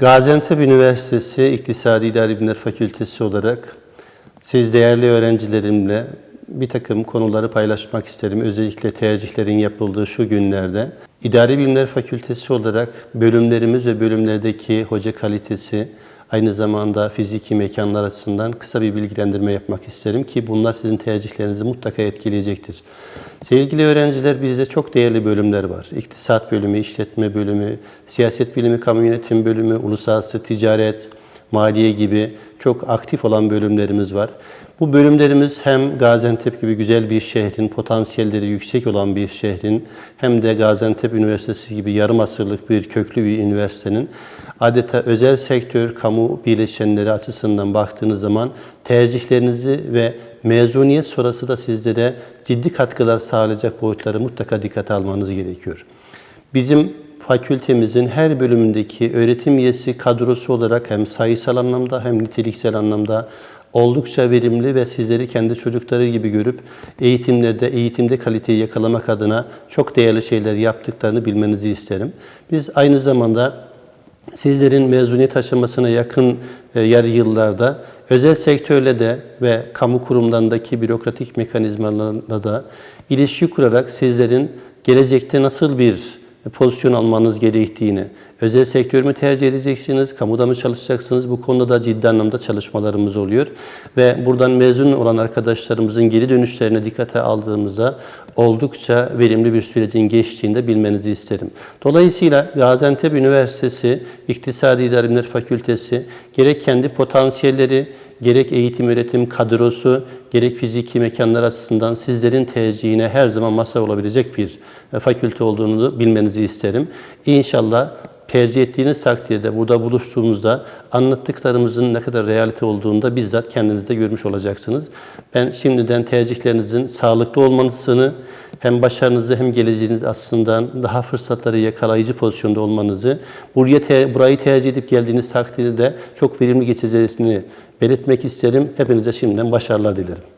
Gaziantep Üniversitesi İktisadi İdari Bilimler Fakültesi olarak siz değerli öğrencilerimle bir takım konuları paylaşmak isterim. Özellikle tercihlerin yapıldığı şu günlerde. İdari Bilimler Fakültesi olarak bölümlerimiz ve bölümlerdeki hoca kalitesi, aynı zamanda fiziki mekanlar açısından kısa bir bilgilendirme yapmak isterim ki bunlar sizin tercihlerinizi mutlaka etkileyecektir. Sevgili öğrenciler bizde çok değerli bölümler var. İktisat bölümü, işletme bölümü, siyaset bilimi, kamu yönetim bölümü, uluslararası ticaret, maliye gibi çok aktif olan bölümlerimiz var. Bu bölümlerimiz hem Gaziantep gibi güzel bir şehrin, potansiyelleri yüksek olan bir şehrin hem de Gaziantep Üniversitesi gibi yarım asırlık bir köklü bir üniversitenin adeta özel sektör, kamu bileşenleri açısından baktığınız zaman tercihlerinizi ve mezuniyet sonrası da sizlere ciddi katkılar sağlayacak boyutları mutlaka dikkate almanız gerekiyor. Bizim fakültemizin her bölümündeki öğretim üyesi kadrosu olarak hem sayısal anlamda hem niteliksel anlamda oldukça verimli ve sizleri kendi çocukları gibi görüp eğitimlerde, eğitimde kaliteyi yakalamak adına çok değerli şeyler yaptıklarını bilmenizi isterim. Biz aynı zamanda sizlerin mezuniyet aşamasına yakın e, yarı yıllarda özel sektörle de ve kamu kurumlarındaki bürokratik mekanizmalarla da ilişki kurarak sizlerin gelecekte nasıl bir pozisyon almanız gerektiğini, özel sektör mü tercih edeceksiniz, kamuda mı çalışacaksınız? Bu konuda da ciddi anlamda çalışmalarımız oluyor. Ve buradan mezun olan arkadaşlarımızın geri dönüşlerine dikkate aldığımızda oldukça verimli bir sürecin geçtiğinde bilmenizi isterim. Dolayısıyla Gaziantep Üniversitesi İktisadi İdari Bilimler Fakültesi gerek kendi potansiyelleri, gerek eğitim öğretim kadrosu, gerek fiziki mekanlar açısından sizlerin tercihine her zaman masa olabilecek bir e, fakülte olduğunu bilmenizi isterim. İnşallah tercih ettiğiniz takdirde burada buluştuğumuzda anlattıklarımızın ne kadar realite olduğunu da bizzat kendiniz de görmüş olacaksınız. Ben şimdiden tercihlerinizin sağlıklı olmanızını hem başarınızı hem geleceğiniz açısından daha fırsatları yakalayıcı pozisyonda olmanızı, buraya te, burayı tercih edip geldiğiniz takdirde çok verimli geçeceğini belirtmek isterim. Hepinize şimdiden başarılar dilerim.